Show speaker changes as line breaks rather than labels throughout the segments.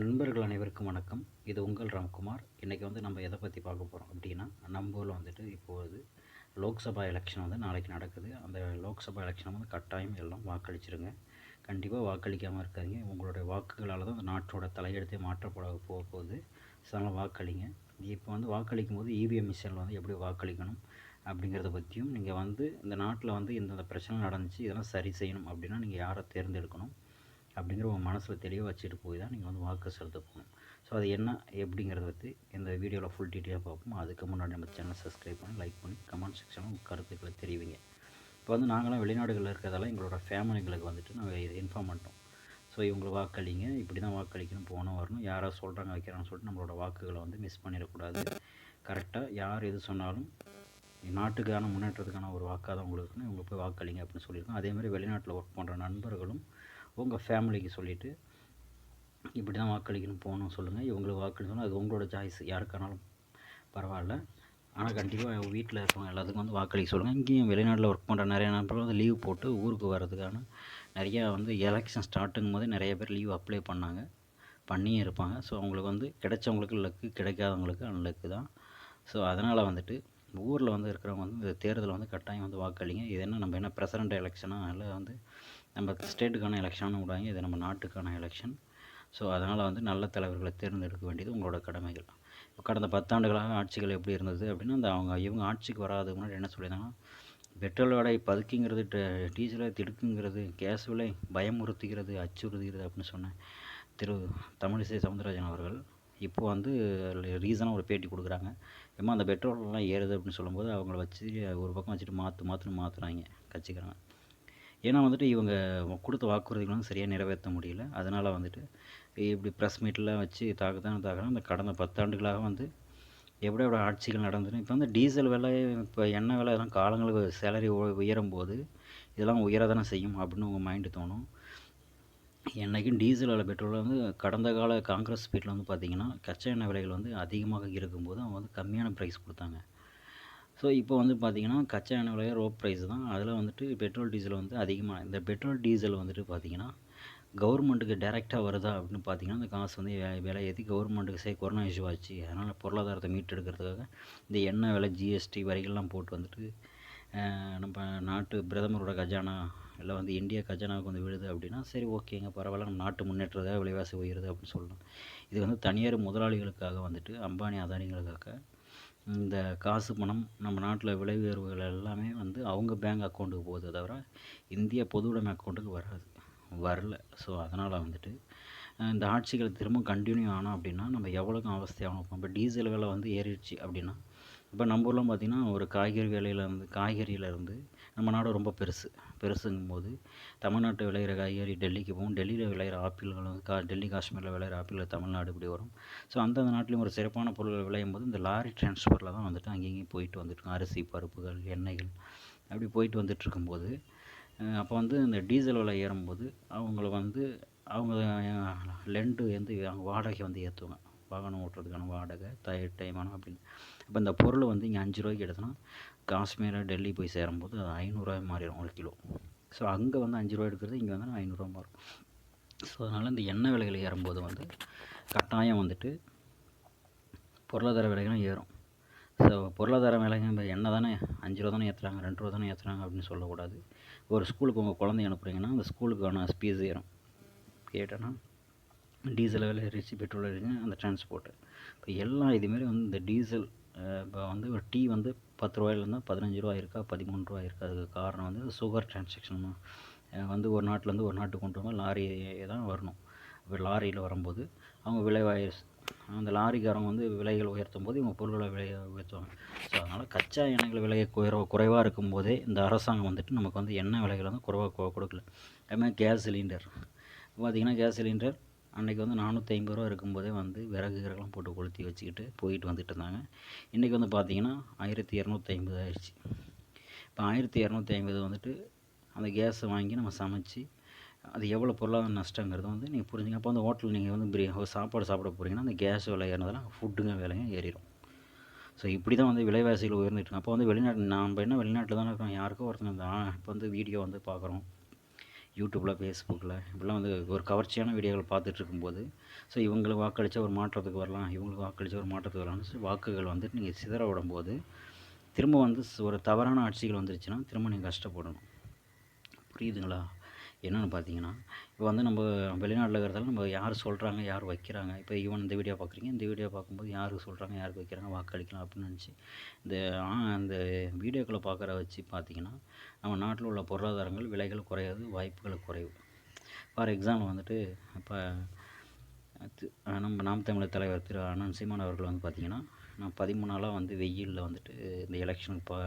நண்பர்கள் அனைவருக்கும் வணக்கம். இது உங்கள் ராம்குமார். இன்றைக்கி வந்து நம்ம எதை பற்றி பார்க்க போகிறோம் அப்படின்னா நம்ம ஊரில் வந்துட்டு இப்போது லோக்சபா எலெக்ஷன் வந்து நாளைக்கு நடக்குது. அந்த லோக்சபா எலெக்ஷனை வந்து கட்டாயம் எல்லாம் வாக்களிச்சிருங்க. கண்டிப்பாக வாக்களிக்காமல் இருக்காதீங்க. உங்களுடைய வாக்குகளால் தான் அந்த நாட்டோட தலையெழுத்தே மாற்றப்பட போக போகுது. ஸோ அதனால் வாக்களிங்க. இப்போ வந்து வாக்களிக்கும் போது இவிஎம் மிஷினில் வந்து எப்படி வாக்களிக்கணும் அப்படிங்கிறத பற்றியும் நீங்கள் வந்து இந்த நாட்டில் வந்து இந்தந்த பிரச்சனை நடந்துச்சு இதெல்லாம் சரி செய்யணும் அப்படின்னா நீங்கள் யாரை தேர்ந்தெடுக்கணும்? அப்படிங்கிற உங்கள் மனசில் தெளிவாக வச்சுட்டு போய் தான் நீங்கள் வந்து வாக்கு செலுத்த போகணும். ஸோ அது என்ன எப்படிங்கிறத பற்றி இந்த வீடியோவில் ஃபுல் டீட்டெயிலாக பார்ப்போம். அதுக்கு முன்னாடி நம்ம சேனலை சப்ஸ்கிரைப் பண்ணி லைக் பண்ணி கமெண்ட் செக்ஷனில் உங்கள் கருத்துக்களை தெரிவிங்க. இப்போ வந்து நாங்களாம் வெளிநாடுகளில் இருக்கிறதால எங்களோட ஃபேமிலிகளுக்கு வந்துட்டு நாங்கள் இதை இன்ஃபார்ம் பண்ணிட்டோம். ஸோ இவங்களை வாக்களிங்க இப்படி தான் வாக்களிக்கணும் போகணும் வரணும் யாராவது சொல்கிறாங்க வைக்கிறான்னு சொல்லிட்டு நம்மளோட வாக்குகளை வந்து மிஸ் பண்ணிடக்கூடாது. கரெக்டாக யார் எது சொன்னாலும் நாட்டுக்கான முன்னேற்றத்துக்கான ஒரு வாக்காக தான் உங்களுக்கு இருக்கணும். இவங்க போய் வாக்களிங்க அப்படின்னு சொல்லியிருக்கோம். அதேமாதிரி வெளிநாட்டில் ஒர்க் பண்ணுற நண்பர்களும் உங்கள் ஃபேமிலிக்கு சொல்லிவிட்டு இப்படி தான் வாக்களிக்கணும் போகணும் சொல்லுங்கள் இவங்களுக்கு வாக்களிக்கணும் சொன்னால் அது உங்களோட சாய்ஸ். யாருக்கானாலும் பரவாயில்ல. ஆனால் கண்டிப்பாக வீட்டில் இருக்கவங்க எல்லாத்துக்கும் வந்து வாக்களிக்க சொல்லுங்கள் இங்கேயும் வெளிநாட்டில் ஒர்க் பண்ணுற நிறைய நண்பர்கள் வந்து லீவ் போட்டு ஊருக்கு வர்றதுக்கான நிறையா வந்து எலெக்ஷன் ஸ்டார்ட்டுங்கும் போது நிறைய பேர் லீவ் அப்ளை பண்ணாங்க. பண்ணியும் இருப்பாங்க. ஸோ அவங்களுக்கு வந்து கிடைச்சவங்களுக்கு லக்கு கிடைக்காதவங்களுக்கு அன்லக்கு தான். ஸோ அதனால் வந்துட்டு ஊரில் வந்து இருக்கிறவங்க வந்து இந்த தேர்தலில் வந்து கட்டாயம் வந்து வாக்களிங்க. இது என்ன நம்ம என்ன பிரசிடென்ட் எலெக்ஷனாக இல்லை வந்து நம்ம ஸ்டேட்டுக்கான எலெக்ஷன் விடுவாங்க. இது நம்ம நாட்டுக்கான எலெக்ஷன் ஸோ அதனால் வந்து நல்ல தலைவர்களை தேர்ந்தெடுக்க வேண்டியது உங்களோட கடமைகள். இப்போ கடந்த பத்தாண்டுகளாக ஆட்சிகள் எப்படி இருந்தது அப்படின்னா அந்த அவங்க இவங்க ஆட்சிக்கு வராதுக்கு முன்னாடி என்ன சொல்லியிருந்தாங்கன்னா பெட்ரோல் விலை பதுக்கிங்கிறது டீசல் விலை திடுக்குங்கிறது கேஸ் விலை பயமுறுத்துகிறது அச்சுறுத்துகிறது அப்படின்னு சொன்னேன் திரு தமிழிசை சவுந்தரராஜன் அவர்கள் இப்போது வந்து ரீசனாக ஒரு பேட்டி கொடுக்குறாங்க. ஏமா அந்த பெட்ரோல்லாம் ஏறுது அப்படின்னு சொல்லும்போது அவங்கள வச்சு ஒரு பக்கம் வச்சுட்டு மாற்று மாற்றுன்னு மாற்றுறாங்க கட்சிக்காரங்க. ஏன்னா வந்துட்டு இவங்க கொடுத்த வாக்குறுதிகளும் சரியாக நிறைவேற்ற முடியல. அதனால் வந்துட்டு இப்படி ப்ரெஸ் மீட்லாம் வச்சு தாக்குதான் தாக்குறாங்க அந்த கடந்த பத்தாண்டுகளாக வந்து எப்படி எவ்வளோ ஆட்சிகள் நடந்துடும் இப்போ வந்து டீசல் விலை இப்போ எண்ணெய் விலை இதெல்லாம் காலங்களுக்கு சேலரி உயரும் போது இதெல்லாம் உயர தானே செய்யும் அப்படின்னு உங்கள் மைண்டு தோணும். என்றைக்கும் டீசல் விலை பெட்ரோல் வந்து கடந்த கால காங்கிரஸ் ஸ்பீட்டில் வந்து பார்த்திங்கன்னா கச்சா எண்ணெய் விலைகள் வந்து அதிகமாக இருக்கும்போது அவங்க வந்து கம்மியான ப்ரைஸ் கொடுத்தாங்க. ஸோ இப்போ வந்து பார்த்திங்கன்னா கச்சா எண்ணெய் விலை ரோப் ப்ரைஸ் தான். அதில் வந்துட்டு பெட்ரோல் டீசல் வந்து அதிகமாக இந்த பெட்ரோல் டீசல் வந்துட்டு பார்த்திங்கன்னா கவர்மெண்ட்டுக்கு டேரெக்டாக வருதா அப்படின்னு பார்த்தீங்கன்னா அந்த காசு வந்து விலை ஏற்றி கவர்மெண்ட்டுக்கு சே கொரோனா இஷ்யூ ஆச்சு. அதனால் பொருளாதாரத்தை மீட்டெடுக்கிறதுக்காக இந்த எண்ணெய் விலை ஜிஎஸ்டி வரிகள்லாம் போட்டு வந்துட்டு நம்ம நாட்டு பிரதமரோட கஜானா இல்லை வந்து இந்தியா கஜானாவுக்கு வந்து விழுது அப்படின்னா சரி ஓகேங்க பரவாயில்ல நம்ம நாட்டு முன்னேற்றதாக விலைவாசி உயருது அப்படின்னு சொல்லலாம் இது வந்து தனியார் முதலாளிகளுக்காக வந்துட்டு அம்பானி அதானிகளுக்காக இந்த காசு பணம் நம்ம நாட்டில் விலை உயர்வுகள் எல்லாமே வந்து அவங்க பேங்க் அக்கௌண்ட்டுக்கு போகுதே தவிர இந்திய பொதுவுடைமை அக்கௌண்ட்டுக்கு வராது. வரல. ஸோ அதனால் வந்துட்டு இந்த ஆட்சிகள் திரும்ப கண்டினியூ ஆனால் அப்படின்னா நம்ம எவ்வளோக்கும் அவஸ்தையாகணும். இப்போ டீசல் விலை வந்து ஏறிடுச்சு அப்படின்னா இப்போ நம்ம ஊர்லாம் பார்த்திங்கன்னா ஒரு காய்கறி விலையிலேருந்து காய்கறியிலேருந்து நம்ம நாடு ரொம்ப பெருசு. பெருசுங்கும் போது தமிழ்நாட்டில் விளையிற காய்கறி டெல்லிக்கு போகும். டெல்லியில் விளையிற ஆப்பிள்கள் வந்து கா டெல்லி காஷ்மீரில் விளையிற ஆப்பிள்கள் தமிழ்நாடு இப்படி வரும். ஸோ அந்தந்த நாட்டிலையும் ஒரு சிறப்பான பொருட்கள் விளையும் போது இந்த லாரி டிரான்ஸ்போர்ட்டில் தான் வந்துட்டு அங்கேயும் போயிட்டு வந்துட்டு அரிசி பருப்புகள் எண்ணெய்கள் அப்படி போயிட்டு வந்துட்டு இருக்கும்போது அப்போ வந்து இந்த டீசல் விலை ஏறும்போது அவங்கள வந்து அவங்க லெண்டு வந்து வாடகை வந்து ஏற்றுவாங்க. வாகனம் ஓட்டுறதுக்கான வாடகை டயர் டைமானம் அப்படின்னு. இப்போ இந்த பொருள் வந்து இங்கே அஞ்சு ரூபாய்க்கு எடுத்தோன்னா காஷ்மீர் டெல்லி போய் சேரும்போது அது ஐநூறுரூவா மாறிடும் ஒரு கிலோ. ஸோ அங்கே வந்து அஞ்சு ரூபா எடுக்கிறது இங்கே வந்து ஐநூறுரூவா மாறும். ஸோ அதனால் இந்த எண்ணெய் விலைகள் ஏறும்போது வந்து கட்டாயம் வந்துட்டு பொருளாதார விலைகளும் ஏறும். ஸோ பொருளாதார விலைங்க இப்போ எண்ணெய் தானே அஞ்சு ரூபா தானே ஏற்றுறாங்க ரெண்டு ரூபா தானே ஏற்றுறாங்க அப்படின்னு சொல்லக்கூடாது. ஒரு ஸ்கூலுக்கு உங்கள் குழந்தைய அனுப்புகிறீங்கன்னா அந்த ஸ்கூலுக்கான ஃபீஸ் ஏறும். கேட்டோன்னா டீசல் விலை ஏறிச்சு பெட்ரோல் ஏறிச்சு அந்த டிரான்ஸ்போர்ட்டு. இப்போ எல்லா இதுமாரி வந்து இந்த டீசல் இப்போ வந்து ஒரு டீ வந்து பத்து ரூபாயிலேருந்து பதினஞ்சு ரூபா இருக்கா பதிமூணு ரூபா இருக்கா? அதுக்கு காரணம் வந்து சுகர் டிரான்சாக்ஷன் வந்து ஒரு நாட்டிலேருந்து ஒரு நாட்டுக்கு கொண்டு வந்தால் லாரி தான் வரணும். இப்போ லாரியில் வரும்போது அவங்க விலை அந்த லாரிக்காரங்க வந்து விலைகள் உயர்த்தும் போது இவங்க பொருட்களை விலையை உயர்த்துவாங்க. ஸோ அதனால் கச்சா எண்ணெய்கள் விலை குறைவ குறைவாக இருக்கும்போதே இந்த அரசாங்கம் வந்துட்டு நமக்கு வந்து எண்ணெய் விலைகளை வந்து குறைவாக கொடுக்கல. அதுமாதிரி கேஸ் சிலிண்டர் பார்த்திங்கன்னா கேஸ் சிலிண்டர் அன்றைக்கி வந்து நானூற்றி ஐம்பது ரூபா இருக்கும்போதே வந்து விறகு விறகுலாம் போட்டு கொளுத்தி வச்சுக்கிட்டு போயிட்டு வந்துட்டு இருந்தாங்க. இன்றைக்கி வந்து பார்த்திங்கன்னா ஆயிரத்தி இரநூத்தி ஐம்பது ஆயிடுச்சு. இப்போ ஆயிரத்தி இரநூத்தி ஐம்பது வந்துட்டு அந்த கேஸை வாங்கி நம்ம சமைச்சு அது எவ்வளோ பொருளாதார நஷ்டங்கிறது வந்து நீங்கள் புரிஞ்சுங்க. அப்போ வந்து ஹோட்டல் நீங்கள் வந்து பிரி சாப்பாடு சாப்பிட போகிறீங்கன்னா அந்த கேஸ் விலை ஏறினதெல்லாம் ஃபுட்டுங்க விலையும் ஏறிடும் ஸோ இப்படி தான் வந்து விலைவாசிகள் உயர்ந்துட்டு அப்போ வந்து வெளிநாட்டு நாம் என்ன வெளிநாட்டில் தானே இருக்கோம் யாருக்கோ ஒருத்தங்க இந்த இப்போ வந்து வீடியோ வந்து பார்க்குறோம் யூடியூப்பில் ஃபேஸ்புக்கில் இப்படிலாம் வந்து ஒரு கவர்ச்சியான வீடியோகள் பார்த்துட்டு இருக்கும்போது ஸோ இவங்களுக்கு வாக்களித்தா ஒரு மாற்றத்துக்கு வரலாம் இவங்களுக்கு வாக்களித்தா ஒரு மாற்றத்துக்கு வரலாம்னு சொல்லி வாக்குகள் வந்துட்டு நீங்கள் சிதற விடும்போது திரும்ப வந்து ஒரு தவறான ஆட்சிகள் வந்துருச்சுன்னா திரும்ப நீங்கள் கஷ்டப்படணும். புரியுதுங்களா? என்னென்னு பார்த்தீங்கன்னா இப்போ வந்து நம்ம வெளிநாட்டில் இருக்கிறதால நம்ம யார் சொல்கிறாங்க யார் வைக்கிறாங்க? இப்போ ஈவன் இந்த வீடியோ பார்க்குறீங்க. இந்த வீடியோ பார்க்கும்போது யாருக்கு சொல்கிறாங்க யாருக்கு வைக்கிறாங்க வாக்களிக்கலாம் அப்படின்னு நினச்சி இந்த ஆ அந்த வீடியோக்களை பார்க்குற வச்சு பார்த்தீங்கன்னா நம்ம நாட்டில் உள்ள பொருளாதாரங்கள் விலைகள் குறையாது வாய்ப்புகள் குறைவு. ஃபார் எக்ஸாம்பிள் வந்துட்டு இப்போ நம்ம நாம் தமிழர் தலைவர் திரு அண்ணன் சீமான் அவர்கள் வந்து பார்த்திங்கன்னா நான் பதிமூணு நாளாக வந்து வெயிலில் வந்துட்டு இந்த எலெக்ஷனுக்கு பா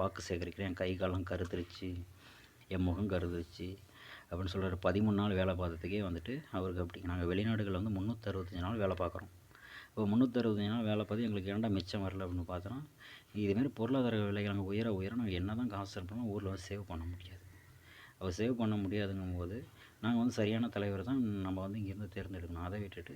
வாக்கு சேகரிக்கிறேன். என் கை காலம் கருத்துருச்சு என் முகம் கருதுருச்சு அப்படின்னு சொல்கிறார் பதிமூணு நாள் வேலை பார்த்ததுக்கே வந்துட்டு அவருக்கு அப்படி நாங்கள் வெளிநாடுகளில் வந்து முந்நூற்றறுபத்தஞ்சு நாள் வேலை பார்க்குறோம். இப்போ முந்நூற்றறுபத்தஞ்சு நாள் வேலை பார்த்து எங்களுக்கு ஏன்டா மிச்சம் வரல அப்படின்னு பார்த்தோன்னா இதுமாரி பொருளாதார விலைகள் அங்கே உயர உயர நாங்கள் என்ன தான் காசு இருப்போம் ஊரில் வந்து சேவ் பண்ண முடியாது. அவர் சேவ் பண்ண முடியாதுங்கும் போது நாங்கள் வந்து சரியான தலைவர் தான் நம்ம வந்து இங்கேருந்து தேர்ந்தெடுக்கணும். அதை விட்டுட்டு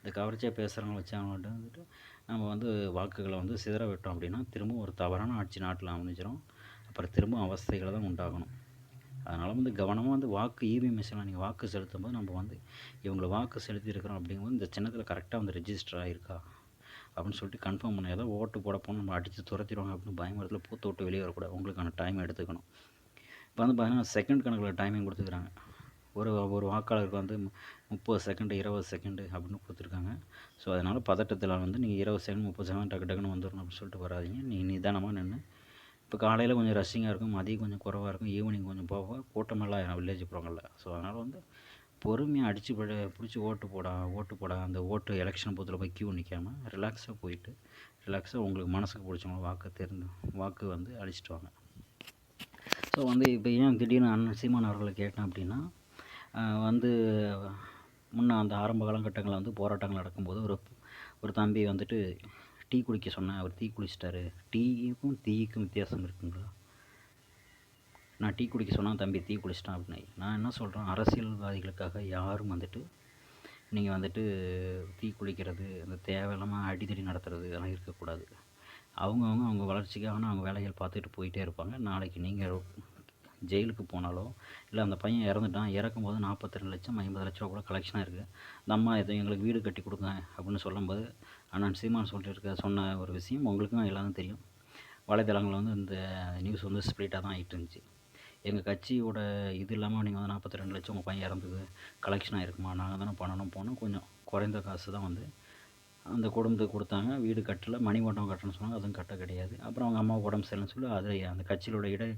இந்த கவர்ச்சியாக பேசுகிறவங்க வச்சவங்கள்ட்ட வந்துட்டு நம்ம வந்து வாக்குகளை வந்து சிதற விட்டோம் அப்படின்னா திரும்பவும் ஒரு தவறான ஆட்சி நாட்டில் அமைஞ்சிரும். அப்புறம் திரும்ப அவஸ்தைகளை தான் உண்டாகணும். அதனால் வந்து கவனமாக வந்து வாக்கு இவி மிஷினில் நீங்கள் வாக்கு செலுத்தும் போது நம்ம வந்து இவங்களை வாக்கு செலுத்தியிருக்கிறோம் அப்படிங்கும்போது இந்த சின்னத்தில் கரெக்டாக வந்து ரெஜிஸ்டர் ஆகிருக்கா அப்படின்னு சொல்லிட்டு கன்ஃபார்ம் பண்ண ஏதாவது ஓட்டு போட போனால் நம்ம அடித்து துரத்திடுவாங்க அப்படின்னு பயங்கரத்தில் பூத்த விட்டு வெளியே வரக்கூடாது. உங்களுக்கான டைம் எடுத்துக்கணும். இப்போ வந்து பார்த்தீங்கன்னா செகண்ட் கணக்கில் டைமிங் கொடுத்துக்கிறாங்க ஒரு ஒரு வாக்காளருக்கு வந்து மு- முப்பது செகண்டு இருபது செகண்டு அப்படின்னு கொடுத்துருக்காங்க. ஸோ அதனால் பதட்டத்தில் வந்து நீங்கள் இருபது செகண்ட் முப்பது செகண்ட் டக்கு டக்குன்னு வந்துடணும் அப்படின்னு சொல்லிட்டு வராதீங்க. நீ நிதானமாக நின்று இப்போ காலையில் கொஞ்சம் ரஷ்ஷிங்காக இருக்கும் மதியம் கொஞ்சம் குறவாக இருக்கும் ஈவினிங் கொஞ்சம் போக கூட்டமெல்லாம் ஆயிரும் வில்லேஜ் புறங்களில் ஸோ அதனால் வந்து பொறுமையாக அடித்து பிடி பிடிச்சி ஓட்டு போட ஓட்டு போட அந்த ஓட்டு எலெக்ஷன் பூத்தில் போய் க்யூ நிற்காம ரிலாக்ஸாக போயிட்டு ரிலாக்ஸாக உங்களுக்கு மனசுக்கு பிடிச்சவங்க வாக்கு தெரிந்து வாக்கு வந்து அழிச்சிட்டு வாங்க. ஸோ வந்து இப்போ ஏன் திடீர்னு அண்ணன் சீமான் அவர்களை கேட்டேன் அப்படின்னா வந்து முன்ன அந்த ஆரம்ப காலகட்டங்களில் வந்து போராட்டங்கள் நடக்கும்போது ஒரு ஒரு தம்பி வந்துட்டு டீ குடிக்க சொன்னேன் அவர் டீ குடிச்சிட்டாரு. டீக்கும் தீக்கும் வித்தியாசம் இருக்குங்களா? நான் டீ குடிக்க சொன்னால் தம்பி டீ குடிச்சிட்டான் அப்படின்னு. நான் என்ன சொல்கிறேன் அரசியல்வாதிகளுக்காக யாரும் வந்துட்டு நீங்கள் வந்துட்டு தீ குடிக்கிறது அந்த தேவையில்லாமல் அடிதடி நடத்துறது அதெல்லாம் இருக்கக்கூடாது. அவங்கவுங்க அவங்க வளர்ச்சிக்காக அவங்க வேலைகள் பார்த்துட்டு போயிட்டே இருப்பாங்க. நாளைக்கு நீங்கள் ஜெயிலுக்கு போனாலோ இல்லை அந்த பையன் இறந்துட்டான் இறக்கும் போது நாற்பத்தி ரெண்டு லட்சம் ஐம்பது லட்ச ரூபா கூட கலெக்ஷனாக இருக்குது அந்த அம்மா எதுவும் எங்களுக்கு வீடு கட்டி கொடுங்க அப்படின்னு சொல்லும்போது அண்ணன் சீமான் சொல்லிட்டு இருக்க சொன்ன ஒரு விஷயம் உங்களுக்கும் எல்லாரும் தெரியும். வலைதளங்களில் வந்து இந்த நியூஸ் வந்து ஸ்ப்ளிட்டாக தான் ஆகிட்டு இருந்துச்சு. எங்கள் கட்சியோட இது இல்லாமல் நீங்கள் வந்து நாற்பத்தி ரெண்டு லட்சம் உங்கள் பையன் இறந்தது கலெக்ஷனாக இருக்குமா? நாங்கள் தானே பண்ணணும் போனோம் கொஞ்சம் குறைந்த காசு தான் வந்து அந்த குடும்பத்துக்கு கொடுத்தாங்க. வீடு கட்டலை. மணி மண்டபம் கட்டணும்னு சொன்னாங்க. அதுவும் கட்ட கிடையாது. அப்புறம் அவங்க அம்மா உடம்பு சரியில்லைன்னு சொல்லி அதை அந்த கட்சியோட இடை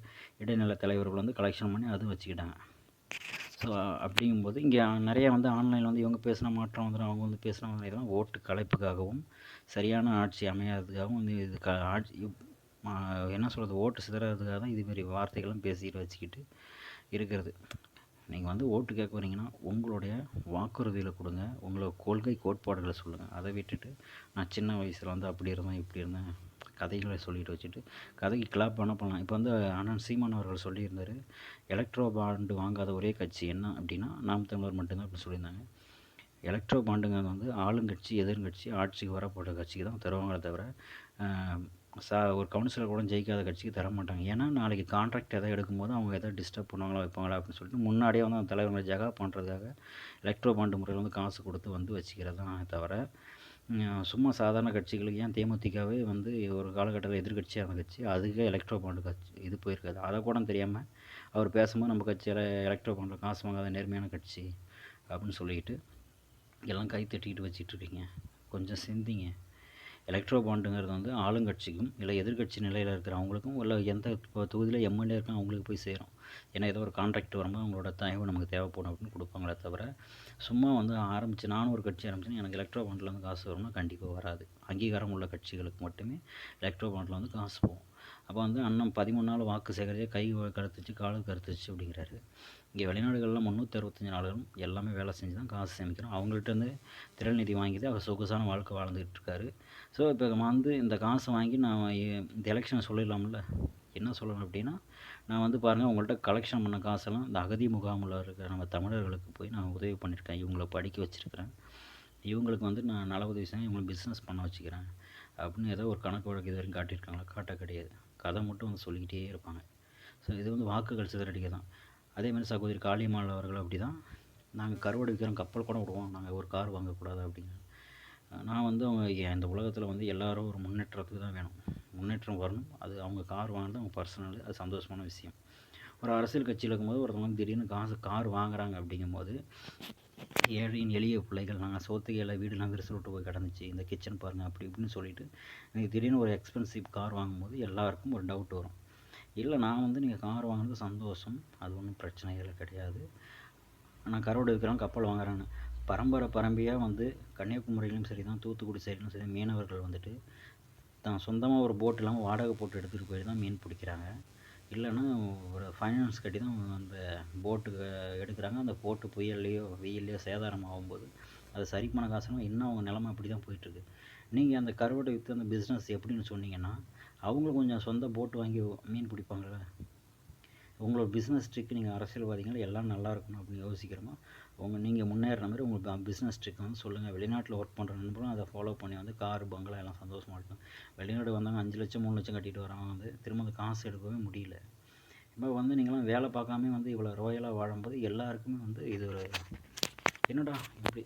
இடைநிலை தலைவர்கள் வந்து கலெக்ஷன் பண்ணி அதுவும் வச்சுக்கிட்டாங்க. ஸோ அப்படிங்கும்போது இங்கே நிறைய வந்து ஆன்லைனில் வந்து இவங்க பேசின மாற்றம் வந்துடும் அவங்க வந்து பேசின இதெல்லாம் ஓட்டு கலைப்புக்காகவும் சரியான ஆட்சி அமையாததுக்காகவும் வந்து இது க ஆட்சி என்ன சொல்கிறது ஓட்டு சிதறதுக்காக தான் இதுமாரி வார்த்தைகளும் பேசிக்கிட்டு வச்சுக்கிட்டு இருக்கிறது. நீங்கள் வந்து ஓட்டு கேட்க வரீங்கன்னா உங்களுடைய வாக்குறுதியில் கொடுங்க. உங்களோட கொள்கை கோட்பாடுகளை சொல்லுங்கள் அதை விட்டுட்டு நான் சின்ன வயசில் வந்து அப்படி இருந்தேன் இப்படி இருந்தேன். கதைகளை சொல்லிட்டு வச்சுட்டு கதைக்கு கிளாப் பண்ண பண்ணலாம் இப்போ வந்து அண்ணன் சீமான் அவர்கள் சொல்லியிருந்தார் எலக்ட்ரோ பாண்டு வாங்காத ஒரே கட்சி என்ன அப்படின்னா நாம் தமிழர் மட்டும்தான் அப்படி சொல்லியிருந்தாங்க. எலக்ட்ரோ பாண்டுங்கிறது வந்து ஆளுங்கட்சி எதிர்கட்சி ஆட்சிக்கு வரப்பட்ட கட்சிக்கு தான் தருவாங்களே தவிர சா ஒரு கவுன்சிலர் கூட ஜெயிக்காத கட்சிக்கு தர மாட்டாங்க. ஏன்னா நாளைக்கு கான்ட்ராக்ட் எதாவது எடுக்கும்போது அவங்க எதாவது டிஸ்டர்ப் பண்ணுவாங்களா வைப்பாங்களா அப்படின்னு சொல்லிட்டு முன்னாடியே வந்து அந்த தலைவர்களை ஜகா பண்ணுறதுக்காக எலக்ட்ரோ பாண்டு முறையில் வந்து காசு கொடுத்து வந்து வச்சுக்கிறது தான் தவிர சும்மா சாதாரண கட்சிகளுக்கு ஏன் தேமுதிகவே வந்து ஒரு காலகட்டத்தில் எதிர்கட்சியாக இருந்துச்சு கட்சி அதுக்கே எலக்ட்ரோ பாண்டு கட்சி இது போயிருக்காது. அதை கூட தெரியாமல் அவர் பேசும்போது நம்ம கட்சியில் எலக்ட்ரோ பாண்டில் காசு வாங்காத நேர்மையான கட்சி அப்படின்னு சொல்லிக்கிட்டு எல்லாம் கை தட்டிக்கிட்டு வச்சிட்டு இருக்கீங்க. கொஞ்சம் சிந்திங்க. எலக்ட்ரோ பாண்டுங்கிறது வந்து ஆளுங்கட்சிக்கும் இல்லை எதிர்க்கட்சி நிலையில் இருக்கிறவங்களுக்கும் இல்லை எந்த இப்போ தொகுதியில் எம்எல்ஏ இருக்கோ அவங்களுக்கு போய் சேரும். ஏன்னா ஏதோ ஒரு கான்ட்ராக்ட் வரும்போது அவங்களோட தயவு நமக்கு தேவைப்படும் அப்படின்னு கொடுப்பாங்களே தவிர சும்மா வந்து ஆரம்பித்து நானும் ஒரு கட்சி ஆரம்பிச்சுன்னா எனக்கு எலக்ட்ரோ பாண்டில் வந்து காசு வரும்னா கண்டிப்பாக வராது. அங்கீகாரம் உள்ள கட்சிகளுக்கு மட்டுமே எலக்ட்ரோ பாண்டில் வந்து காசு போகும். அப்போ வந்து அண்ணன் பதிமூணு நாள் வாக்கு சேகரித்து கை கருத்துச்சு காலு கருத்துச்சு அப்படிங்கிறாரு. இங்கே வெளிநாடுகளில் முந்நூற்றி அறுபத்தஞ்சு நாளும் எல்லாமே வேலை செஞ்சு தான் காசு சேமிக்கிறோம். அவங்கள்ட்ட இருந்து திரள் நிதி வாங்கி அவர் சொகுசான வாழ்க்கை வாழ்ந்துகிட்டு இருக்காரு. ஸோ இப்போ வந்து இந்த காசை வாங்கி நான் இந்த எலெக்ஷனை சொல்லிடலாம்ல. என்ன சொல்லணும் அப்படின்னா நான் வந்து பாருங்கள் உங்கள்கிட்ட கலெக்ஷன் பண்ண காசெல்லாம் இந்த அகதி முகாமில் இருக்கிற நம்ம தமிழர்களுக்கு போய் நான் உதவி பண்ணியிருக்கேன். இவங்கள படிக்க வச்சுருக்கிறேன். இவங்களுக்கு வந்து நான் நல உதவி செஞ்சு இவங்களை பிஸ்னஸ் பண்ண வச்சுக்கிறேன். அப்படின்னு ஏதோ ஒரு கணக்கு வழக்கு இது வரைக்கும் காட்டியிருக்காங்களா? காட்ட கிடையாது. கதை மட்டும் வந்து சொல்லிக்கிட்டே இருப்பாங்க. ஸோ இது வந்து வாக்குகள் சிதறடிக்க தான். அதே மாதிரி சகோதரி காளியம்மாள் அவர்கள் அப்படி தான் நாங்கள் கருவாடு விற்கிறோம் கப்பல் கூட விடுவோம். நாங்கள் ஒரு கார் வாங்கக்கூடாது அப்படின்னு நான் வந்து அவங்க இந்த உலகத்தில் வந்து எல்லோரும் ஒரு முன்னேற்றத்துக்கு தான் வேணும். முன்னேற்றம் வரணும். அது அவங்க கார் வாங்கினது அவங்க பர்சனல் அது சந்தோஷமான விஷயம். ஒரு அரசியல் கட்சியில் இருக்கும்போது ஒருத்தவங்க திடீர்னு காசு கார் வாங்குறாங்க அப்படிங்கும்போது ஏழையின் எளிய பிள்ளைகள் நாங்கள் சோத்துக்கு எல்லாம் வீடுலாம் விரிசல் விட்டு போய் கிடந்துச்சு இந்த கிச்சன் பாருங்கள் அப்படி இப்படின்னு சொல்லிட்டு எனக்கு திடீர்னு ஒரு எக்ஸ்பென்சிவ் கார் வாங்கும்போது எல்லாருக்கும் ஒரு டவுட் வரும். இல்லை நான் வந்து நீங்கள் கார் வாங்கினது சந்தோஷம் அது ஒன்றும் பிரச்சனைகள் கிடையாது. நான் கரோடு விற்கிறோம் கப்பல் வாங்குறாங்க பரம்பரை பரம்பரையாக வந்து கன்னியாகுமரியிலும் சரி தான் தூத்துக்குடி சைட்லையும் சரி மீனவர்கள் வந்துட்டு தான் சொந்தமாக ஒரு போட் இல்லாமல் வாடகை போட்டு எடுத்துகிட்டு போய் தான் மீன் பிடிக்கிறாங்க. இல்லைன்னா ஒரு ஃபைனான்ஸ் கட்டி தான் அந்த போட்டுக்கு எடுக்கிறாங்க. அந்த போட்டு புயல்லையோ வெயில்லையோ சேதாரம் ஆகும்போது அது சரி பண்ண காசுனா இன்னும் அவங்க நிலமை அப்படி தான் போயிட்டுருக்கு. நீங்கள் அந்த கருவாட்டை விற்று அந்த பிஸ்னஸ் எப்படின்னு சொன்னீங்கன்னா அவங்களும் கொஞ்சம் சொந்த போட்டு வாங்கி மீன் பிடிப்பாங்கள்ல உங்களோட பிஸ்னஸ் ட்ரிக் நீங்கள் அரசியல்வாதிகள் எல்லாம் நல்லா இருக்கணும் அப்படின்னு யோசிக்கிறோமோ? உங்கள் நீங்கள் முன்னேற மாதிரி உங்களுக்கு பிஸ்னஸ் ட்ரிக் வந்து சொல்லுங்கள் வெளிநாட்டில் ஒர்க் பண்ணுற நண்பரும் அதை ஃபாலோ பண்ணி வந்து கார் பங்களா எல்லாம் சந்தோஷமாக இருக்கும். வெளிநாடு வந்தாங்க அஞ்சு லட்சம் மூணு லட்சம் கட்டிட்டு வராங்க வந்து திரும்ப அந்த காசு எடுக்கவே முடியல. இப்போ வந்து நீங்களாம் வேலை பார்க்காம வந்து இவ்வளோ ரோயலாக வாழும்போது எல்லாருக்குமே வந்து இது ஒரு என்னடா இப்படி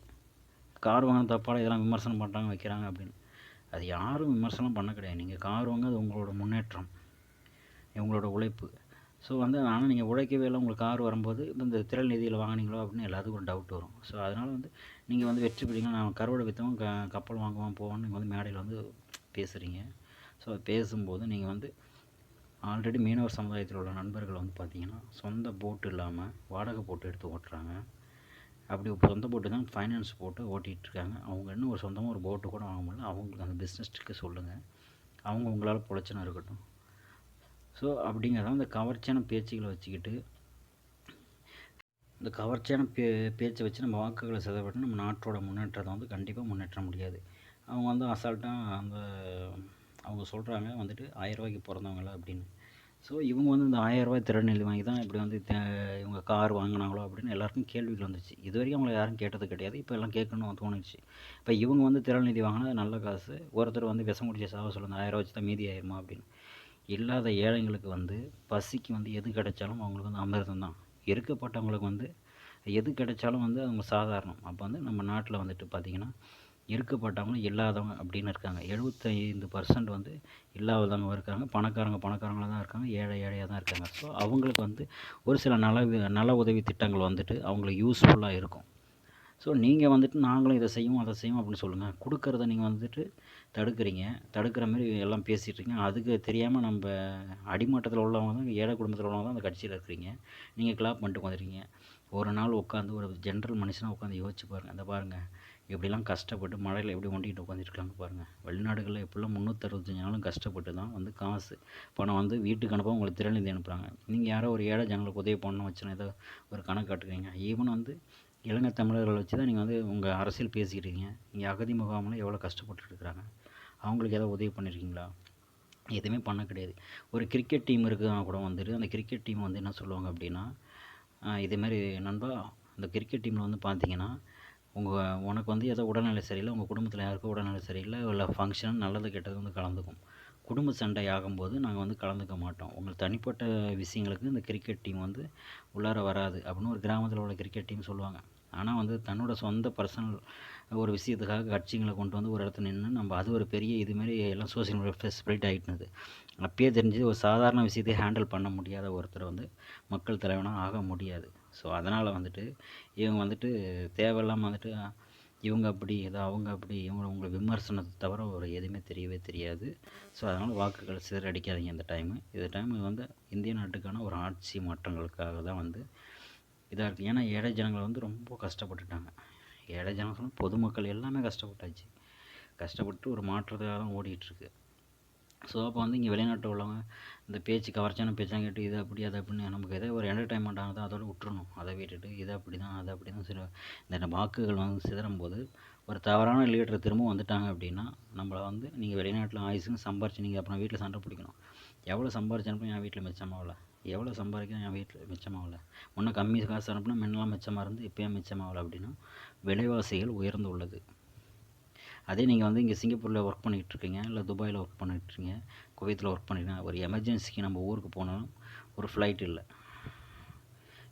கார் வாங்கின தப்பால் இதெல்லாம் விமர்சனம் பண்ணுறாங்க வைக்கிறாங்க அப்படின்னு. அது யாரும் விமர்சனம் பண்ண கிடையாது. நீங்கள் கார் வாங்க அது உங்களோட முன்னேற்றம் உங்களோட உழைப்பு. ஸோ வந்து ஆனால் நீங்கள் உழைக்கவே இல்லை உங்களுக்கு கார் வரும்போது இந்த திரள் நிதியில் வாங்குனீங்களோ அப்படின்னு எல்லாத்துக்கும் ஒரு டவுட் வரும். ஸோ அதனால் வந்து நீங்கள் வந்து வெற்றி பெறீங்க. நான் கருவடை விற்றவன் க கப்பல் வாங்குவான் போவான்னு நீங்கள் வந்து மேடையில் வந்து பேசுகிறீங்க ஸோ பேசும்போது நீங்கள் வந்து ஆல்ரெடி மீனவர் சமுதாயத்தில் உள்ள நண்பர்கள் வந்து பார்த்தீங்கன்னா சொந்த போட்டு இல்லாமல் வாடகை போட்டு எடுத்து ஓட்டுறாங்க. அப்படி சொந்த போட்டு தான் ஃபைனான்ஸ் போட்டு ஓட்டிகிட்டு இருக்காங்க. அவங்க இன்னும் ஒரு சொந்தமாக ஒரு போட்டு கூட வாங்க முடியல. அவங்களுக்கு அந்த பிஸ்னஸ்க்கு சொல்லுங்கள் அவங்க உங்களால் பொழைச்சனா இருக்கட்டும். ஸோ அப்படிங்கிறத அந்த கவர்ச்சியான பேச்சுகளை வச்சுக்கிட்டு இந்த கவர்ச்சியான பே பேச்சை வச்சு நம்ம வாக்குகளை சிதறவிட்டு நம்ம நாட்டோட முன்னேற்றத்தை வந்து கண்டிப்பாக முன்னேற்ற முடியாது. அவங்க வந்து அசால்ட்டாக அந்த அவங்க சொல்கிறாங்க வந்துட்டு ஆயிரரூபாய்க்கு பிறந்தவங்கள அப்படின்னு. ஸோ இவங்க வந்து இந்த ஆயிரரூபாய் திறநிலை வாங்கி தான் இப்படி வந்து இவங்க கார் வாங்கினாங்களோ அப்படின்னு எல்லாருக்கும் கேள்விகள் வந்துச்சு. இது வரைக்கும் அவங்கள யாரும் கேட்டது கிடையாது. இப்போ எல்லாம் கேட்கணும் தோணுச்சு. இப்போ இவங்க வந்து திறநிதி வாங்கினா நல்ல காசு. ஒருத்தர் வந்து விஷம் குடிச்ச சாவ சொல்லுங்க ஆயிரம் வச்சு தான் மீதி ஆயிருமா அப்படின்னு. இல்லாத ஏழைங்களுக்கு வந்து பசிக்கு வந்து எது கிடைச்சாலும் அவங்களுக்கு வந்து அமிர்தம் தான். இருக்கப்பட்டவங்களுக்கு வந்து எது கிடைச்சாலும் வந்து அவங்க சாதாரணம். அப்போ வந்து நம்ம நாட்டில் வந்துட்டு பார்த்திங்கன்னா இருக்கப்பட்டவங்க இல்லாதவங்க அப்படின்னு இருக்காங்க. எழுபத்தைந்து பர்சன்ட் வந்து இல்லாதவங்க இருக்காங்க. பணக்காரங்க பணக்காரங்களாக தான் இருக்காங்க. ஏழை ஏழையாக தான் இருக்காங்க. ஸோ அவங்களுக்கு வந்து ஒரு சில நல நல உதவி திட்டங்கள் வந்துட்டு அவங்களுக்கு யூஸ்ஃபுல்லாக இருக்கும். ஸோ நீங்கள் வந்துட்டு நாங்களும் இதை செய்வோம் அதை செய்வோம் அப்படின்னு சொல்லுங்கள் கொடுக்குறத நீங்கள் வந்துட்டு தடுக்கிறீங்க. தடுக்கிற மாதிரி எல்லாம் பேசிகிட்டு இருக்கீங்க அதுக்கு தெரியாமல் நம்ம அடிமட்டத்தில் உள்ளவங்க தான் ஏழை குடும்பத்தில் உள்ளவங்க தான் அந்த கட்சியில் இருக்கிறீங்க நீங்கள் கிளாப் பண்ணிட்டு உட்காந்துருக்கீங்க ஒரு நாள் உட்காந்து ஒரு ஜென்ரல் மனுஷனாக உட்காந்து யோசிச்சு பாருங்கள் அந்த பாருங்கள் இப்படிலாம் கஷ்டப்பட்டு மழையில் எப்படி ஒண்டிகிட்டு உட்காந்துருக்காங்க பாருங்கள் வெளிநாடுகளில் எப்படிலாம் முந்நூற்றறுபத்தஞ்சு நாளும் கஷ்டப்பட்டு தான் வந்து காசு பணம் வந்து வீட்டுக்கு அனுப்ப உங்களுக்கு திறநிதி அனுப்புகிறாங்க நீங்கள் யாரோ ஒரு ஏழை ஜனங்களுக்கு உதவி பண்ணணும் வச்சுன்னு ஏதோ ஒரு கணக்கு காட்டுக்கிறீங்க ஈவன் வந்து இலங்கை தமிழர்களை வச்சு தான் நீங்கள் வந்து உங்கள் அரசியல் பேசிக்கிட்டு இருக்கீங்க. இங்கே அகதி முகாமில் எவ்வளோ கஷ்டப்பட்டுட்டு இருக்கிறாங்க. அவங்களுக்கு ஏதாவது உதவி பண்ணியிருக்கீங்களா எதுவுமே பண்ண கிடையாது. ஒரு கிரிக்கெட் டீம் இருக்குதுன்னா கூட வந்துட்டு அந்த கிரிக்கெட் டீம் வந்து என்ன சொல்லுவாங்க அப்படின்னா இதேமாரி நண்பா அந்த கிரிக்கெட் டீமில் வந்து பார்த்தீங்கன்னா உங்கள் உனக்கு வந்து ஏதோ உடல்நிலை சரியில்லை உங்கள் குடும்பத்தில் யாருக்கும் உடல்நிலை சரியில்லை இல்லை ஃபங்க்ஷன் நல்லது கெட்டது வந்து கலந்துக்கும். குடும்ப சண்டை ஆகும்போது நாங்கள் வந்து கலந்துக்க மாட்டோம். உங்கள் தனிப்பட்ட விஷயங்களுக்கு இந்த கிரிக்கெட் டீம் வந்து உள்ளார வராது அப்படின்னு ஒரு கிராமத்தில் உள்ள கிரிக்கெட் டீம் சொல்லுவாங்க. ஆனால் வந்து தன்னோட சொந்த பர்சனல் ஒரு விஷயத்துக்காக கட்சிங்களை கொண்டு வந்து ஒரு இடத்துல நின்று நம்ம அது ஒரு பெரிய இதுமாரி எல்லாம் சோசியல் மீடியா ஸ்ப்ரெட் ஆகிட்டுனது அப்பயே தெரிஞ்சது ஒரு சாதாரண விஷயத்தை ஹேண்டில் பண்ண முடியாத ஒருத்தர் வந்து மக்கள் தலைவனாக ஆக முடியாது. ஸோ அதனால் வந்துட்டு இவங்க வந்துட்டு தேவையில்லாமல் வந்துட்டு இவங்க அப்படி ஏதோ அவங்க அப்படி இவங்க உங்களை விமர்சனத்தை தவிர ஒரு எதுவுமே தெரியவே தெரியாது. ஸோ அதனால் வாக்குகள் சிதறடிக்காதீங்க இந்த டைமு இந்த டைம் வந்து இந்திய நாட்டுக்கான ஒரு ஆட்சி மாற்றங்களுக்காக தான் வந்து இதாக இருக்குது ஏன்னா ஏழை ஜனங்கள் வந்து ரொம்ப கஷ்டப்பட்டுட்டாங்க. ஏழை ஜனங்கள் பொதுமக்கள் எல்லாமே கஷ்டப்பட்டாச்சு. கஷ்டப்பட்டு ஒரு மாற்றத்துக்காக தான் ஓடிட்டுருக்கு ஸோ அப்போ வந்து இங்கே வெளிநாட்டு உள்ளவங்க இந்த பேச்சு கவர்ச்சியான பேச்செல்லாம் கேட்டு இது அப்படி அது அப்படின்னு நமக்கு எதோ ஒரு என்டர்டைன்மெண்ட் ஆகுது அதோட விட்டுறணும். அதை விட்டுட்டு இது அப்படி தான் அது அப்படி தான் சில இந்த வாக்குகள் வந்து சிதறும் போது ஒரு தவறான லீடர் திரும்பவும் வந்துட்டாங்க அப்படின்னா நம்மளை வந்து நீங்கள் வெளிநாட்டில் ஆயுசுன்னு சம்பாரிச்சு நீங்கள் அப்புறம் வீட்டில் சண்டை பிடிக்கணும். எவ்வளோ சம்பாரிச்சு அனுப்பும் என் வீட்டில் மிச்சமாகல எவ்வளோ சம்பாதிக்கணும் என் வீட்டில் மிச்சமாகல. முன்ன கம்மி காசு அனுப்புனா முன்னெல்லாம் மிச்சமாக இருந்து இப்போ ஏன் மிச்சமாகல அப்படின்னா விலைவாசிகள் உயர்ந்து உள்ளது. அதே நீங்கள் வந்து இங்கே சிங்கப்பூரில் ஒர்க் பண்ணிகிட்ருக்கீங்க இல்லை துபாயில் ஒர்க் பண்ணிகிட்ருக்கீங்க இருக்கீங்க குவைத்தில் ஒர்க் பண்ணிருக்கீங்க ஒரு எமர்ஜென்சிக்கு நம்ம ஊருக்கு போனாலும் ஒரு ஃப்ளைட் இல்லை.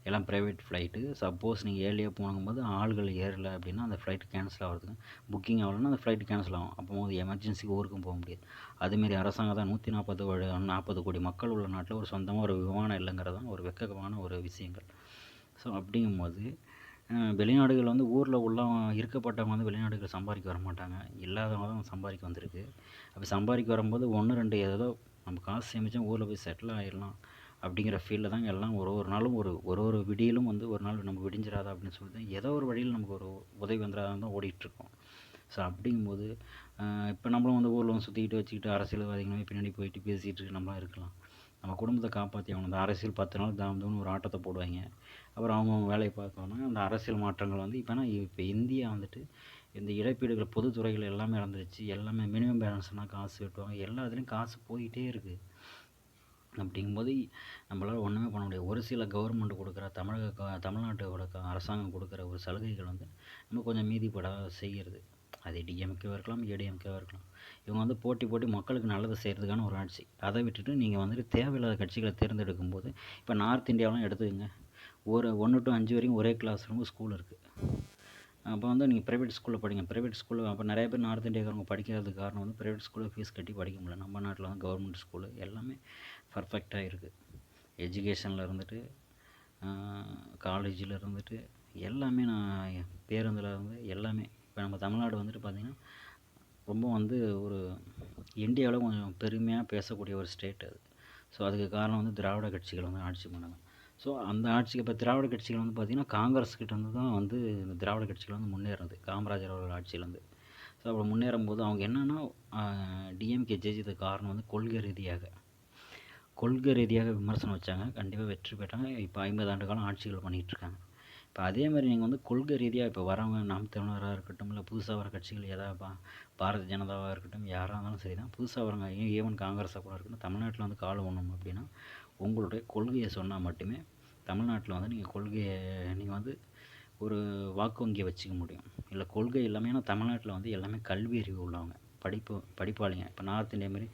எல்லாம் ப்ரைவேட் ஃப்ளைட்டு சப்போஸ் நீங்கள் ஏர்லியாக போகும்போது ஆள்கள் ஏறல அப்படின்னா அந்த ஃப்ளைட் கேன்சல் ஆகிறதுக்கு புக்கிங் ஆகலைன்னா அந்த ஃப்ளைட் கேன்சல் ஆகும். அப்போ போது எமர்ஜென்சிக்கு ஊருக்கும் போக முடியாது. அதுமாரி அரசாங்கம் தான் நூற்றி நாற்பது நாற்பது கோடி மக்கள் உள்ள நாட்டில் ஒரு சொந்தமாக ஒரு விமானம் இல்லைங்கிறது தான் ஒரு வெக்கமான ஒரு விஷயங்கள். ஸோ அப்படிங்கும்போது வெளிநாடுகள் வந்து ஊரில் உள்ள இருக்கப்பட்டவங்க வந்து வெளிநாடுகள் சம்பாதிக்க வர மாட்டாங்க. இல்லாதவங்க தான் சம்பாதிக்க வந்திருக்கு. அப்படி சம்பாதிக்க வரும்போது ஒன்று ரெண்டு ஏதோ நம்ம காசு சேமித்தா ஊரில் போய் செட்டில் ஆகிடலாம் அப்படிங்கிற ஃபீலில் தான் எல்லாம் ஒரு ஒரு நாளும் ஒரு ஒரு ஒரு விடியிலும் வந்து ஒரு நாள் நம்ம விடிஞ்சிடாதா அப்படின்னு சொல்லிட்டு ஏதோ ஒரு வழியில் நமக்கு ஒரு உதவி வந்துடாதான் தான் ஓடிட்டுருக்கோம். ஸோ அப்படிங்கும்போது இப்போ நம்மளும் வந்து ஊரில் வந்து சுற்றிக்கிட்டு வச்சுக்கிட்டு அரசியல்வாதிகளுமே பின்னாடி போயிட்டு பேசிகிட்டு நம்மளாம் இருக்கலாம். நம்ம குடும்பத்தை காப்பாற்றி ஆகணும். அந்த அரசியல் பத்து நாள் தாமதம்னு ஒரு ஆட்டத்தை போடுவாங்க. அப்புறம் அவங்க அவங்க வேலையை பார்க்கணும் அந்த அரசியல் மாற்றங்கள் வந்து இப்போனா இப்போ இந்தியா வந்துட்டு இந்த இழப்பீடுகள் பொதுத்துறைகள் எல்லாமே இறந்துருச்சு எல்லாமே மினிமம் பேலன்ஸ்னால் காசு வெட்டுவாங்க. எல்லா இதுலேயும் காசு போயிட்டே இருக்குது அப்படிங்கும்போது நம்மளால் ஒன்றுமே பண்ண முடியாது. ஒரு சில கவர்மெண்ட் கொடுக்குற தமிழக க- தமிழ்நாட்டோட க- அரசாங்கம் கொடுக்குற ஒரு சலுகைகள் வந்து நம்ம கொஞ்சம் மீதிப்பட செய்கிறது அது டிஎம்கேவாக இருக்கலாம் ஏடிஎம்கேவாக இருக்கலாம். இவங்க வந்து போட்டி போட்டி மக்களுக்கு நல்லது செய்கிறதுக்கான ஒரு ஆட்சி. அதை விட்டுட்டு நீங்கள் வந்துட்டு தேவையில்லாத கட்சிகளை தேர்ந்தெடுக்கும் போது இப்போ நார்த் இந்தியாவெலாம் எடுத்துக்கோங்க. ஒரு ஒன்று டு அஞ்சு வரைக்கும் ஒரே கிளாஸ் ரூம் ஸ்கூல் இருக்குது அப்போ வந்து நீங்கள் ப்ரைவேட் ஸ்கூலில் படிங்க. ப்ரைவேட் ஸ்கூலில் அப்போ நிறைய பேர் நார்த் இந்தியாக்காரங்க படிக்கிறதுக்கு காரணம் வந்து ப்ரைவேட் ஸ்கூலில் ஃபீஸ் கட்டி படிக்க முடியல. நம்ம நாட்டில் வந்து கவர்மெண்ட் ஸ்கூலு எல்லாமே பர்ஃபெக்டாக இருக்குது எஜுகேஷனில் இருந்துட்டு காலேஜில் இருந்துட்டு எல்லாமே நான் பேருந்தில் இருந்து எல்லாமே இப்போ நம்ம தமிழ்நாடு வந்துட்டு பார்த்திங்கன்னா ரொம்ப வந்து ஒரு இந்தியாவில் கொஞ்சம் பெருமையாக பேசக்கூடிய ஒரு ஸ்டேட் அது. ஸோ அதுக்கு காரணம் வந்து திராவிட கட்சிகள் வந்து ஆட்சி பண்ணாங்க. ஸோ அந்த ஆட்சிக்கு இப்போ திராவிட கட்சிகள் வந்து பார்த்திங்கன்னா காங்கிரஸ் கிட்ட இருந்து தான் வந்து இந்த திராவிட கட்சிகள் வந்து முன்னேறது காமராஜர் அவர்கள் ஆட்சியிலேருந்து ஸோ அப்படி முன்னேறும் போது அவங்க என்னென்னா டிஎம்கே ஜெயிச்சதுக்கு காரணம் வந்து கொள்கை ரீதியாக. கொள்கை ரீதியாக விமர்சனம் வச்சாங்க. கண்டிப்பாக வெற்றி பெற்றாங்க. இப்போ ஐம்பது ஆண்டு காலம் ஆட்சிகள் பண்ணிகிட்டு இருக்காங்க. இப்போ அதே மாதிரி நீங்கள் வந்து கொள்கை ரீதியாக இப்போ வரவங்க நாம் தமிழராக இருக்கட்டும் இல்லை புதுசாக வர கட்சிகள் எதாவது பா பாரதிய ஜனதாவாக இருக்கட்டும் யாராக இருந்தாலும் சரி தான் புதுசாக வரவங்க ஈவன் காங்கிரஸாக கூட இருக்கட்டும் தமிழ்நாட்டில் வந்து கால் ஒன்றும் அப்படின்னா உங்களுடைய கொள்கையை சொன்னால் மட்டுமே தமிழ்நாட்டில் வந்து நீங்கள் கொள்கையை நீங்கள் வந்து ஒரு வாக்கு வங்கியை வச்சுக்க முடியும். இல்லை கொள்கை எல்லாமே ஏன்னா தமிழ்நாட்டில் வந்து எல்லாமே கல்வி அறிவு உள்ளவங்க. படிப்பு படிப்பாளிங்க. இப்போ நார்த் இந்தியா மாதிரி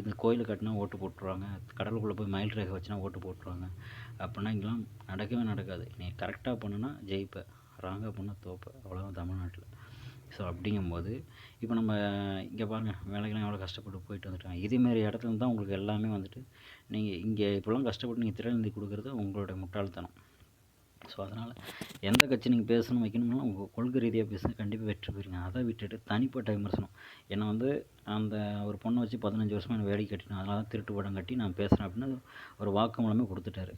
இந்த கோயில் கட்டினா ஓட்டு போட்டுருவாங்க. கடலுக்குள்ளே போய் மயில் ரேகை வச்சுனா ஓட்டு போட்டுருவாங்க. அப்படின்னா இங்கெல்லாம் நடக்கவே நடக்காது. நீ கரெக்டாக பண்ணுனா ஜெயிப்ப. ராங்காக பண்ணால் தோப்ப. அவ்வளோதான் தமிழ்நாட்டில். ஸோ அப்படிங்கும்போது இப்போ நம்ம இங்கே பாருங்கள் வேலைக்கெல்லாம் எவ்வளோ கஷ்டப்பட்டு போயிட்டு வந்துட்டாங்க. இதேமாரி இடத்துல தான் உங்களுக்கு எல்லாமே வந்துட்டு நீங்கள் இங்கே இப்படிலாம் கஷ்டப்பட்டு நீங்கள் திறநிதி கொடுக்குறது உங்களுடைய முட்டாள்தனம். ஸோ அதனால் எந்த கட்சி நீங்கள் பேசணும் வைக்கணும்னா உங்கள் கொள்கை ரீதியாக பேசுங்க. கண்டிப்பாக வெற்றி போயிருங்க அதை விட்டுட்டு தனிப்பட்ட விமர்சனம். என்னை வந்து அந்த ஒரு பொண்ணை வச்சு பதினஞ்சு வருஷமாக எனக்கு வேலைக்கு கட்டினேன் அதனால தான் திருட்டு படம் கட்டி நான் பேசுகிறேன் அப்படின்னு ஒரு வாக்குமூலமே கொடுத்துட்டாரு.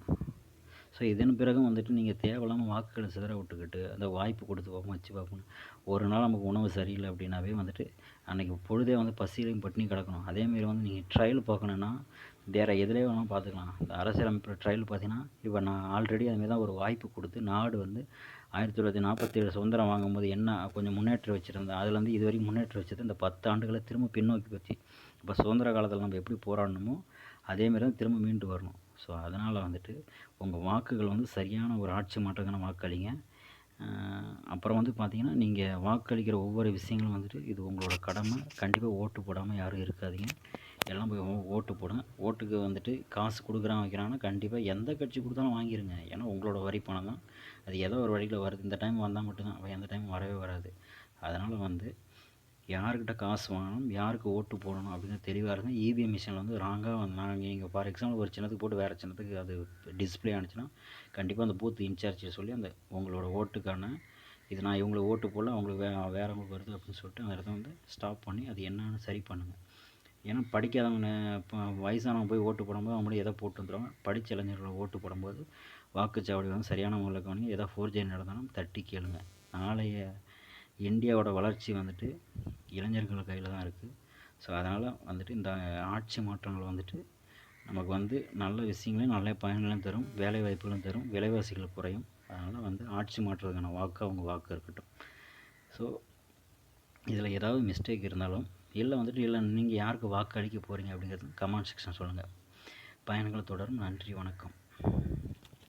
ஸோ இதன் பிறகு வந்துட்டு நீங்கள் தேவையில்லாமல் வாக்குகளை சிதற விட்டுக்கிட்டு அந்த வாய்ப்பு கொடுத்து பார்ப்போம் வச்சு பார்ப்போம் ஒரு நாள் நமக்கு உணவு சரியில்லை அப்படின்னாவே வந்துட்டு அன்றைக்கி பொழுதே வந்து பசியிலையும் பட்டினி கிடக்கணும். அதேமாரி வந்து நீங்கள் ட்ரையல் பார்க்கணுன்னா வேறு எதுலேயே வேணாலும் பார்த்துக்கலாம். இந்த அரசியலமைப்பு ட்ரையல் பார்த்தீங்கன்னா இப்போ நான் ஆல்ரெடி அதுமாரி தான் ஒரு வாய்ப்பு கொடுத்து நாடு வந்து ஆயிரத்தி தொள்ளாயிரத்தி நாற்பத்தேழு சுதந்திரம் வாங்கும்போது என்ன கொஞ்சம் முன்னேற்றம் வச்சுருந்தேன். அதுலேருந்து இது வரைக்கும் முன்னேற்றம் வச்சது இந்த பத்து ஆண்டுகளை திரும்ப பின்னோக்கி போச்சு. இப்போ சுதந்திர காலத்தில் நம்ம எப்படி போராடணுமோ அதேமாரி தான் திரும்ப மீண்டு வரணும். ஸோ அதனால் வந்துட்டு உங்கள் வாக்குகள் வந்து சரியான ஒரு ஆட்சி மாற்றக்கான வாக்களிங்க அப்புறம் வந்து பார்த்திங்கன்னா நீங்கள் வாக்களிக்கிற ஒவ்வொரு விஷயங்களும் வந்துட்டு இது உங்களோட கடமை. கண்டிப்பாக ஓட்டு போடாமல் யாரும் இருக்காதீங்க. எல்லாம் போய் ஓட்டு போடுங்க. ஓட்டுக்கு வந்துட்டு காசு கொடுக்குறான் வைக்கிறாங்கன்னா கண்டிப்பாக எந்த கட்சி கொடுத்தாலும் வாங்கிருங்க. ஏன்னா உங்களோட வரி பணம் தான். அது ஏதோ ஒரு வழியில் வருது. இந்த டைம் வந்தால் மட்டும்தான். எந்த டைம் வரவே வராது. அதனால் வந்து யாருக்கிட்ட காசு வாங்கணும் யாருக்கு ஓட்டு போடணும் அப்படின்னு தெளிவாக இருங்க இவிஎம் மிஷினில் வந்து ராங்காக நாங்கள் நீங்கள் ஃபார் எக்ஸாம்பிள் ஒரு சின்னத்துக்கு போட்டு வேறு சின்னத்துக்கு அது டிஸ்ப்ளே ஆனிச்சுன்னா கண்டிப்பாக அந்த பூத் இன்சார்ஜை சொல்லி அந்த உங்களோட ஓட்டுக்கான இது நான் இவங்களுக்கு ஓட்டு போடல அவங்களுக்கு வே வேறவங்களுக்கு வருது அப்படின்னு சொல்லிட்டு அந்த இடத்த வந்து ஸ்டாப் பண்ணி அது என்னன்னு சரி பண்ணுங்கள் ஏன்னா படிக்காதவங்க இப்போ வயசானவங்க போய் ஓட்டு போடும்போது அவங்களே எதை போட்டு வந்துடுவாங்க படித்த இளைஞர்களை ஓட்டு போடும்போது வாக்குச்சாவடி வந்து சரியான முறையில் கவனிங்க. எதாவது ஃபோர்ஜரி நடந்தாலும் தட்டி கேளுங்க. நாளைய இந்தியாவோட வளர்ச்சி வந்துட்டு இளைஞர்கள் கையில் தான் இருக்குது ஸோ அதனால் வந்துட்டு இந்த ஆட்சி மாற்றங்கள் வந்துட்டு நமக்கு வந்து நல்ல விஷயங்களையும் நல்ல பயன்களையும் தரும். வேலை வாய்ப்புகளும் தரும். விலைவாசிகள் குறையும். அதனால் வந்து ஆட்சி மாற்றுறதுக்கான வாக்கு அவங்க வாக்கு இருக்கட்டும். ஸோ இதில் ஏதாவது மிஸ்டேக் இருந்தாலும் இல்லை வந்துட்டு இல்லை நீங்கள் யாருக்கு வாக்கு அளிக்க போகிறீங்க அப்படிங்கிறது கமெண்ட் செக்ஷன் சொல்லுங்கள் பயணங்கள் தொடரும். நன்றி வணக்கம்.